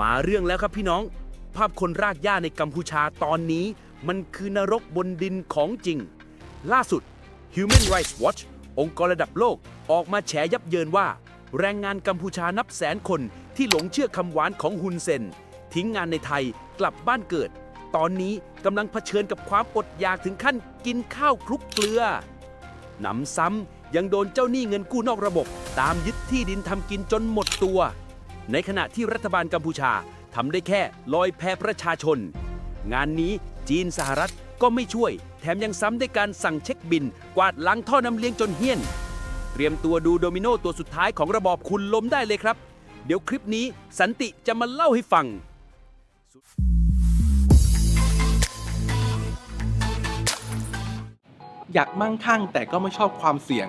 มาเรื่องแล้วครับพี่น้อง ภาพคนรากหญ้าในกัมพูชาตอนนี้ มันคือนรกบนดินของจริง ล่าสุด Human Rights Watch องค์กรระดับโลกออกมาแฉยับเยินว่า แรงงานกัมพูชานับแสนคนที่หลงเชื่อคำหวานของฮุนเซน ทิ้งงานในไทยกลับบ้านเกิด ตอนนี้กำลังเผชิญกับความอดอยากถึงขั้นกินข้าวคลุกเกลือหนำซ้ำยังโดนเจ้าหนี้เงินกู้นอกระบบ ตามยึดที่ดินทำกินจนหมดตัว ในขณะที่รัฐบาลกัมพูชาทำได้แค่ลอยแพประชาชน งานนี้จีนสหรัฐก็ไม่ช่วย แถมยังซ้ำด้วยการสั่งเช็คบิน กวาดล้างท่อน้ำเลี้ยงจนเฮี้ยน เตรียมตัวดูโดมิโนตัวสุดท้ายของระบอบคุณล้มได้เลยครับ เดี๋ยวคลิปนี้สันติจะมาเล่าให้ฟัง อยากมั่งคั่งแต่ก็ไม่ชอบความเสี่ยง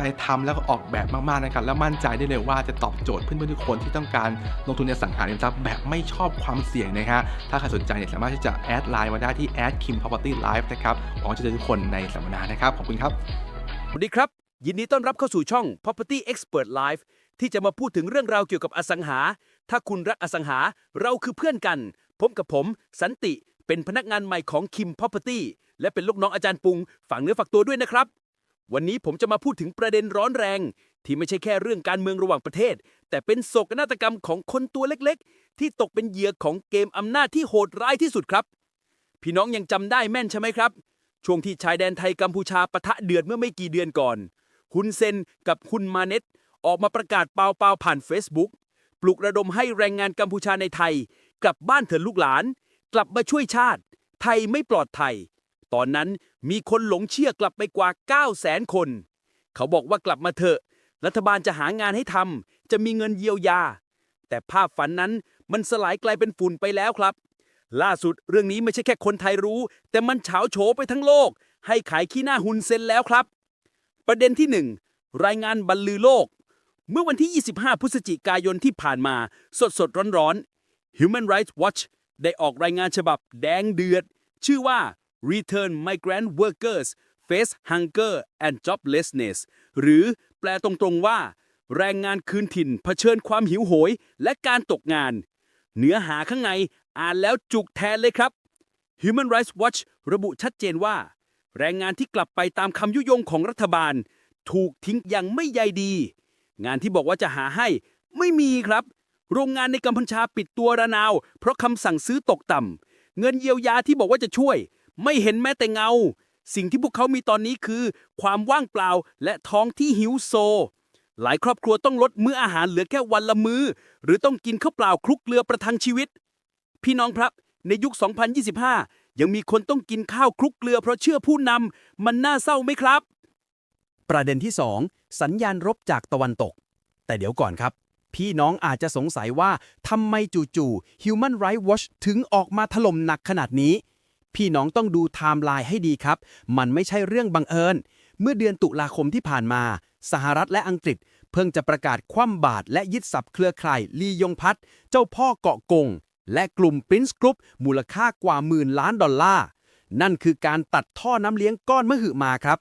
ใจทำแล้วก็ออกแบบมากๆนะครับ และมั่นใจได้เลยว่าจะตอบโจทย์เพื่อนๆทุกคนที่ต้องการลงทุนในอสังหาริมทรัพย์แบบไม่ชอบความเสี่ยงนะฮะถ้าใครสนใจเนี่ยสามารถที่จะแอดไลน์มาได้ที่ add kim property live นะครับหวังจะเจอทุกคนในสัมมนานะครับขอบคุณครับสวัสดีครับ ยินดีต้อนรับเข้าสู่ช่อง Property Expert Live ที่จะมาพูดถึงเรื่องราวเกี่ยวกับอสังหา ถ้าคุณรักอสังหาเราคือเพื่อนกัน ผมกับผม สันติเป็นพนักงานใหม่ของ Kim Property และเป็นลูกน้องอาจารย์ปุงฝากเนื้อฝากตัวด้วยนะครับ วันนี้ผมจะมาพูดถึงประเด็นร้อนแรง ที่ไม่ใช่แค่เรื่องการเมืองระหว่างประเทศ แต่เป็นโศกนาฏกรรมของคนตัวเล็กๆ ที่ตกเป็นเหยื่อของเกมอำนาจที่โหดร้ายที่สุดครับ พี่น้องยังจำได้แม่นใช่ไหมครับ ช่วงที่ชายแดนไทยกัมพูชาปะทะเดือดเมื่อไม่กี่เดือนก่อนฮุนเซนกับฮุนมาเน็ตออกมาประกาศเปล่าๆผ่าน Facebook ปลุกระดมให้แรงงานกัมพูชาในไทย กลับบ้านเถิดลูกหลาน กลับมาช่วยชาติ ไทยไม่ปลอดภัย ตอนนั้นมีคนหลงเชื่อกลับไปกว่า 9 0 0 0 0 0 คน เขาบอกว่ากลับมาเถอะ รัฐบาลจะหางานให้ทำจะมีเงินเยียวยา แต่ภาพฝันนั้นมันสลายกลายเป็นฝุ่นไปแล้วครับ ล่าสุดเรื่องนี้ไม่ใช่แค่คนไทยรู้ แต่มันเฉาโฉไปทั้งโลก ให้ขายขี้หน้าฮุนเซนแล้วครับ ประเด็นที่ 1 รายงานบรรลือโลก เมื่อวันที่ 25 พฤศจิกายนที่ผ่านมาสดสดร้อนๆ Human Rights Watch ได้ออกรายงานฉบับแดงเดือด ชื่อว่า Return Migrant Workers Face Hunger and Joblessness หรือแปลตรงๆว่า แรงงานคืนถิ่นเผชิญความหิวโหย และการตกงาน เนื้อหาข้างในอ่านแล้วจุกแทนเลยครับ Human Rights Watch ระบุชัดเจนว่า แรงงานที่กลับไปตามคำยุยงของรัฐบาล ถูกทิ้งอย่างไม่ใยดี งานที่บอกว่าจะหาให้ไม่มีครับ โรงงานในกัมพูชาปิดตัวระนาว เพราะคำสั่งซื้อตกต่ำเงินเยียวยาที่บอกว่าจะช่วย ไม่เห็นแม้แต่เงา สิ่งที่พวกเขามีตอนนี้คือ ความว่างเปล่าและท้องที่หิวโซ หลายครอบครัวต้องลดมื้ออาหารเหลือแค่วันละมือ้อ หรือต้องกินข้าวเปล่าคลุกเกลือประทังชีวิต พี่น้องครับ ในยุค 2025 ยังมีคนต้องกินข้าวคลุกเกลือเพราะเชื่อผู้นำมันน่าเศร้าไหมครับ ประเด็นที่ 2 สัญญาณรบจากตะวันตก แต่เดี๋ยวก่อนครับพี่น้องอาจจะสงสัยว่าทำไมจู่ๆ Human Rights Watch ถึงออกมาถล่มหนักขนาดนี้ พี่น้องต้องดูไทม์ไลน์ให้ดีครับ มันไม่ใช่เรื่องบังเอิญ เมื่อเดือนตุลาคมที่ผ่านมา สหรัฐและอังกฤษ เพิ่งจะประกาศคว่ำบาตรและยึดสับเครือข่ายลียงพัฒเจ้าพ่อเกาะกง และกลุ่ม Prince Group มูลค่ากว่าหมื่นล้านดอลลาร์ นั่นคือการตัดท่อน้ำเลี้ยงก้อนมหึมาครับ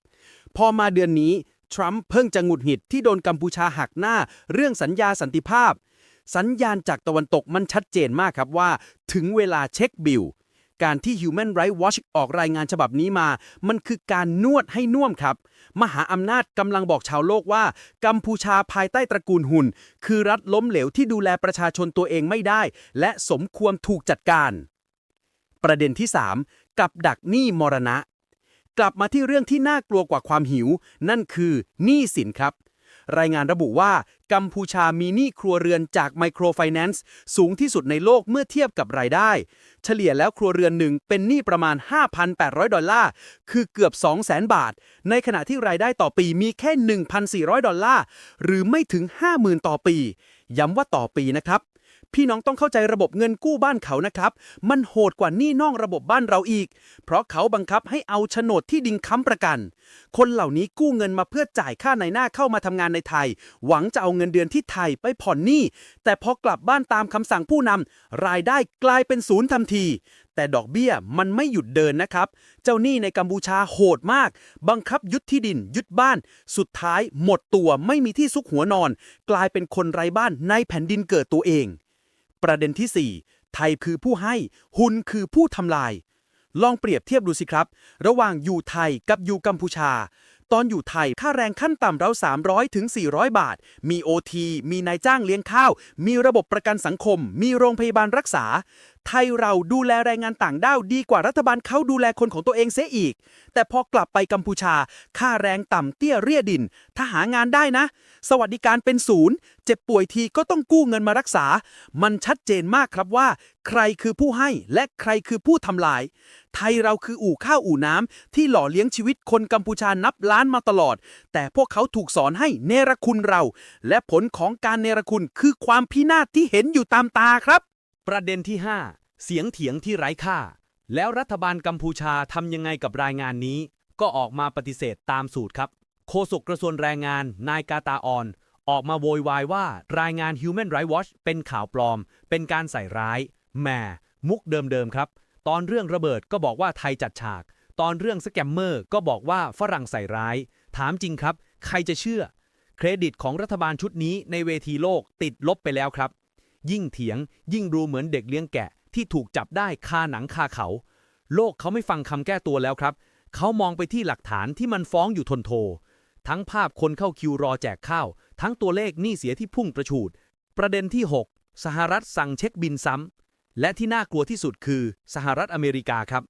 พอมาเดือนนี้ทรัมป์เพิ่งจะหงุดหงิดที่โดนกัมพูชาหักหน้า เรื่องสัญญาสันติภาพ สัญญาณจากตะวันตกมันชัดเจนมากครับว่า ถึงเวลาเช็คบิล การที่ Human Rights Watch ออกรายงานฉบับนี้มา มันคือการนวดให้น่วมครับ มหาอำนาจกำลังบอกชาวโลกว่า กัมพูชาภายใต้ตระกูลหุ่น คือรัฐล้มเหลวที่ดูแลประชาชนตัวเองไม่ได้ และสมควรถูกจัดการ ประเด็นที่ 3 กับดักหนี้มรณะ กลับมาที่เรื่องที่น่ากลัวกว่าความหิว นั่นคือหนี้สินครับ รายงานระบุว่ากัมพูชามีหนี้ครัวเรือนจากไมโครไฟแนนซ์สูงที่สุดในโลกเมื่อเทียบกับรายได้ เฉลี่ยแล้วครัวเรือนหนึ่งเป็นหนี้ประมาณ 5,800 ดอลลาร์ คือเกือบ 200,000 บาท ในขณะที่รายได้ต่อปีมีแค่ 1,400 ดอลลาร์ หรือไม่ถึง 50,000 ต่อปี ย้ำว่าต่อปีนะครับ พี่น้องต้องเข้าใจระบบเงินกู้บ้านเขานะครับ มันโหดกว่านี้นอกระบบบ้านเราอีก เพราะเขาบังคับให้เอาโฉนดที่ดินค้ำประกัน คนเหล่านี้กู้เงินมาเพื่อจ่ายค่าในหน้าเข้ามาทำงานในไทย หวังจะเอาเงินเดือนที่ไทยไปผ่อนหนี้ แต่พอกลับบ้านตามคำสั่งผู้นำรายได้กลายเป็นศูนย์ทันที แต่ดอกเบี้ยมันไม่หยุดเดินนะครับ เจ้าหนี้ในกัมพูชาโหดมาก บังคับยึดที่ดิน ยึดบ้าน สุดท้ายหมดตัวไม่มีที่ซุกหัวนอน กลายเป็นคนไร้บ้านในแผ่นดินเกิดตัวเอง ประเด็นที่ 4 ไทยคือผู้ให้ หุนคือผู้ทำลาย ลองเปรียบเทียบดูสิครับ ระหว่างอยู่ไทยกับอยู่กัมพูชา ตอนอยู่ไทยค่าแรงขั้นต่ำเรา300ถึง400 บาท มีโอทีมีนายจ้างเลี้ยงข้าว มีระบบประกันสังคม มีโรงพยาบาลรักษา ไทยเราดูแลแรงงานต่างด้าวดีกว่ารัฐบาลเขาดูแลคนของตัวเองเสียอีก แต่พอกลับไปกัมพูชา ค่าแรงต่ำเตี้ยเรียดิน ถ้าหางานได้นะ สวัสดิการเป็นศูนย์ เจ็บป่วยทีก็ต้องกู้เงินมารักษา มันชัดเจนมากครับว่า ใครคือผู้ให้และใครคือผู้ทำลาย ไทยเราคืออู่ข้าวอู่น้ำที่หล่อเลี้ยงชีวิตคนกัมพูชานับล้านมาตลอด แต่พวกเขาถูกสอนให้เนรคุณเรา และผลของการเนรคุณคือความพินาศที่เห็นอยู่ตามตาครับ ประเด็นที่ 5 เสียงเถียงที่ไร้ค่า แล้วรัฐบาลกัมพูชาทำยังไงกับรายงานนี้ ก็ออกมาปฏิเสธตามสูตรครับ โฆษกกระทรวงแรงงาน นายกาตาออน ออกมาโวยวายว่ารายงาน Human Rights Watch เป็นข่าวปลอม เป็นการใส่ร้ายแหมมุกเดิมๆครับ ตอนเรื่องระเบิดก็บอกว่าไทยจัดฉาก ตอนเรื่องสแกมเมอร์ก็บอกว่าฝรั่งใส่ร้าย ถามจริงครับ ใครจะเชื่อ เครดิตของรัฐบาลชุดนี้ในเวทีโลกติดลบไปแล้วครับ ยิ่งเถียงยิ่งดูเหมือนเด็กเลี้ยงแกะ ที่ถูกจับได้คาหนังคาเขา โลกเขาไม่ฟังคำแก้ตัวแล้วครับ เขามองไปที่หลักฐานที่มันฟ้องอยู่ทนโท ทั้งภาพคนเข้าคิวรอแจกข้าว ทั้งตัวเลขหนี้เสียที่พุ่งประชูด ประเด็นที่ 6 สหรัฐสั่งเช็คบินซ้ำ และที่น่ากลัวที่สุดคือสหรัฐอเมริกาครับ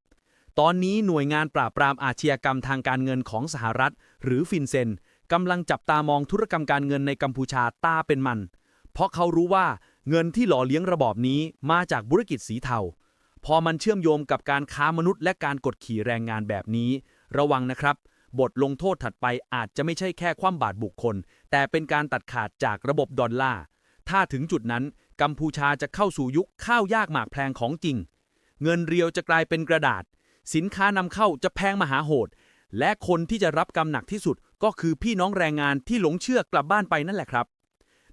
ตอนนี้หน่วยงานปราบปรามอาชญากรรมทางการเงินของสหรัฐ หรือฟินเซนกำลังจับตามองธุรกรรมการเงินในกัมพูชาตาเป็นมัน เพราะเขารู้ว่า เงินที่หล่อเลี้ยงระบอบนี้มาจากธุรกิจสีเทา พอมันเชื่อมโยงกับการค้ามนุษย์และการกดขี่แรงงานแบบนี้ ระวังนะครับ บทลงโทษถัดไปอาจจะไม่ใช่แค่คว่ำบาตรบุคคล แต่เป็นการตัดขาดจากระบบดอลลาร์ ถ้าถึงจุดนั้น กัมพูชาจะเข้าสู่ยุคข้าวยากหมากแพงของจริง เงินเรียวจะกลายเป็นกระดาษ สินค้านำเข้าจะแพงมหาโหด และคนที่จะรับกรรมหนักที่สุดก็คือพี่น้องแรงงานที่หลงเชื่อกลับบ้านไปนั่นแหละครับ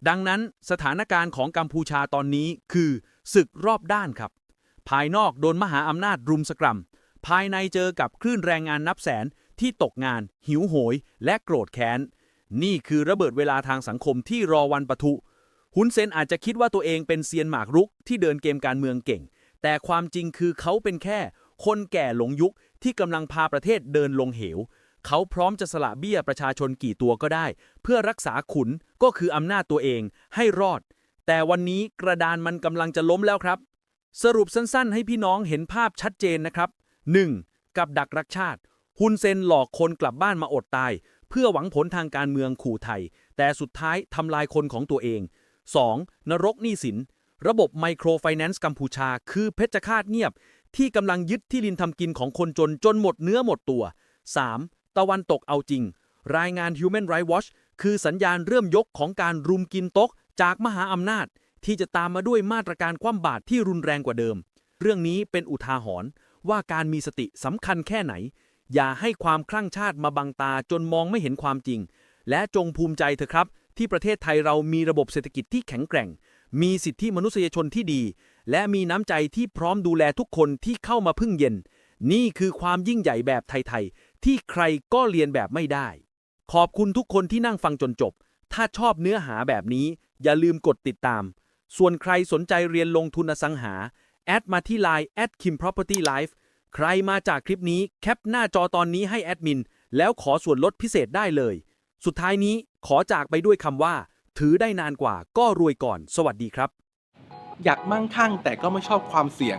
ดังนั้นสถานการณ์ของกัมพูชาตอนนี้คือศึกรอบด้านครับ ภายนอกโดนมหาอำนาจรุมสกรัม ภายในเจอกับคลื่นแรงงานนับแสนที่ตกงาน หิวโหย และโกรธแค้น นี่คือระเบิดเวลาทางสังคมที่รอวันปะทุฮุนเซนอาจจะคิดว่าตัวเองเป็นเซียนหมากรุกที่เดินเกมการเมืองเก่ง แต่ความจริงคือเขาเป็นแค่ คนแก่หลงยุคที่กำลังพาประเทศเดินลงเหว เขาพร้อมจะสละเบี้ยประชาชนกี่ตัวก็ได้ เพื่อรักษาขุนก็คืออำนาจตัวเองให้รอด แต่วันนี้กระดานมันกำลังจะล้มแล้วครับ สรุปสั้นๆ ให้พี่น้องเห็นภาพชัดเจนนะครับ 1. กับดักรักชาติ ฮุนเซนหลอกคนกลับบ้านมาอดตาย เพื่อหวังผลทางการเมืองขู่ไทย แต่สุดท้ายทำลายคนของตัวเอง 2. นรกหนี้สิน ระบบไมโครไฟแนนซ์กัมพูชา คือเพชฌฆาตเงียบ ที่กำลังยึดที่ดินทำกินของคนจนจนหมดเนื้อหมดตัว 3. ตะวันตกเอาจริง รายงาน Human Rights Watch คือสัญญาณเริ่มยกของการรุมกินโต๊ะจากมหาอำนาจ ที่จะตามมาด้วยมาตรการคว่ำบาตรที่รุนแรงกว่าเดิม เรื่องนี้เป็นอุทาหรณ์ว่าการมีสติสำคัญแค่ไหน อย่าให้ความคลั่งชาติมาบังตาจนมองไม่เห็นความจริง และจงภูมิใจเถอะครับ ที่ประเทศไทยเรามีระบบเศรษฐกิจที่แข็งแกร่ง มีสิทธิมนุษยชนที่ดี และมีน้ำใจที่พร้อมดูแลทุกคนที่เข้ามาพึ่งเย็น นี่คือความยิ่งใหญ่แบบไทยๆ ที่ใครก็เรียนแบบไม่ได้ ขอบคุณทุกคนที่นั่งฟังจนจบ ถ้าชอบเนื้อหาแบบนี้ อย่าลืมกดติดตาม ส่วนใครสนใจเรียนลงทุนอสังหา แอดมาที่ Line at Kim Property Life ใครมาจากคลิปนี้แคปหน้าจอตอนนี้ให้แอดมิน แล้วขอส่วนลดพิเศษได้เลย สุดท้ายนี้ขอจากไปด้วยคำว่า ถือได้นานกว่าก็รวยก่อน สวัสดีครับ อยากมั่งคั่งแต่ก็ไม่ชอบความเสี่ยง